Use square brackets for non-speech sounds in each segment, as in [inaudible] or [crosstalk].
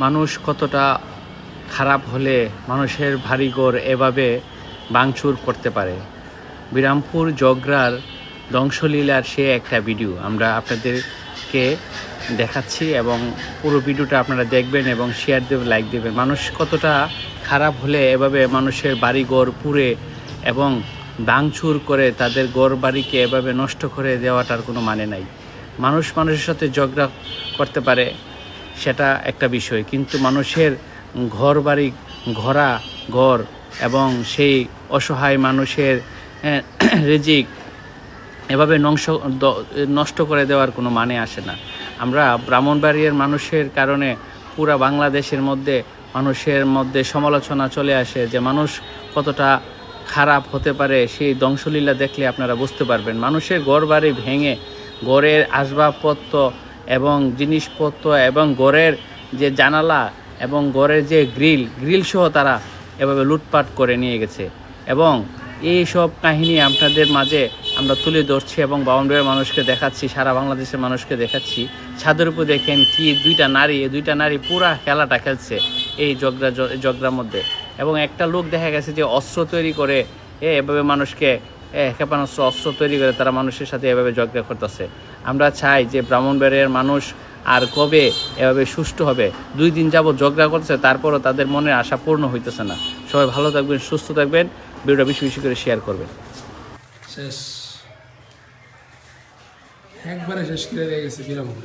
মানুষ কতটা খারাপ হলে মানুষের ভারী ভারীগর এভাবে ভাঙচুর করতে পারে। বিরামপুর জগরার ধ্বংসলীলার সে একটা ভিডিও আমরা আপনাদেরকে দেখাচ্ছি এবং পুরো ভিডিওটা আপনারা দেখবেন এবং শেয়ার দেবেন লাইক দেবেন। মানুষ কতটা খারাপ হলে এভাবে মানুষের বাড়ি বাড়িঘর পুড়ে এবং ভাঙচুর করে তাদের ঘর বাড়িকে এভাবে নষ্ট করে দেওয়াটার কোনো মানে নাই। মানুষ মানুষের সাথে ঝগড়া করতে পারে সেটা একটা বিষয়। কিন্তু মানুষের ঘর বাড়ি ঘোরা ঘর এবং সেই অসহায় মানুষের হ্যাঁ, [clears throat] রিজিক এভাবে নংস নষ্ট করে দেওয়ার কোনো মানে আসে না। আমরা ব্রাহ্মণবাড়িয়ার মানুষের কারণে পুরা বাংলাদেশের মধ্যে মানুষের মধ্যে সমালোচনা চলে আসে যে মানুষ কতটা খারাপ হতে পারে সেই ধ্বংসলীলা দেখলে আপনারা বুঝতে পারবেন। মানুষের ঘর বাড়ি ভেঙে ঘরের আসবাবপত্র এবং জিনিসপত্র এবং ঘরের যে জানালা এবং ঘরের যে গ্রিল গ্রিল সহ তারা এভাবে লুটপাট করে নিয়ে গেছে। এবং এই সব কাহিনী আপনাদের মাঝে আমরা তুলে ধরছি এবং বাউন্ডারির মানুষকে দেখাচ্ছি, সারা বাংলাদেশের মানুষকে দেখাচ্ছি। ছাদের উপর দেখেন কি দুইটা নারী, এই দুইটা নারী পুরা খেলাটা খেলছে এই জগরা জগরার মধ্যে। এবং একটা লোক দেখা গেছে যে অস্ত্র তৈরি করে এভাবে মানুষকে ক্ষেপণাস্ত্র অস্ত্র তৈরি করে তারা মানুষের সাথে এভাবে ঝগড়া করতেছে। আমরা চাই যে ব্রাহ্মণবাড়িয়ার মানুষ আর কবে এভাবে সুষ্ঠু হবে। দুই দিন যাবত ঝগড়া করছে, তারপরও তাদের মনের আশা পূর্ণ হইতেছে না। সবাই ভালো থাকবেন, সুস্থ থাকবেন। ভিডিওটা বেশি বেশি করে শেয়ার করবেন। শেষ। একবারে শেষ করে গেছে বিরামপুর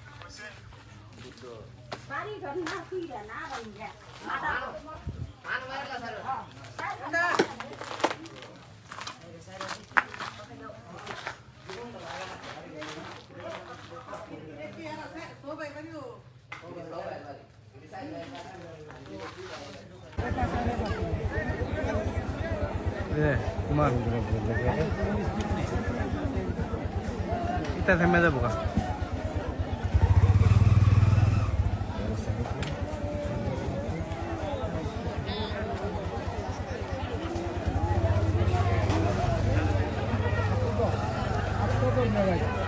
ঘর না ফিরে না বাড়ি যায়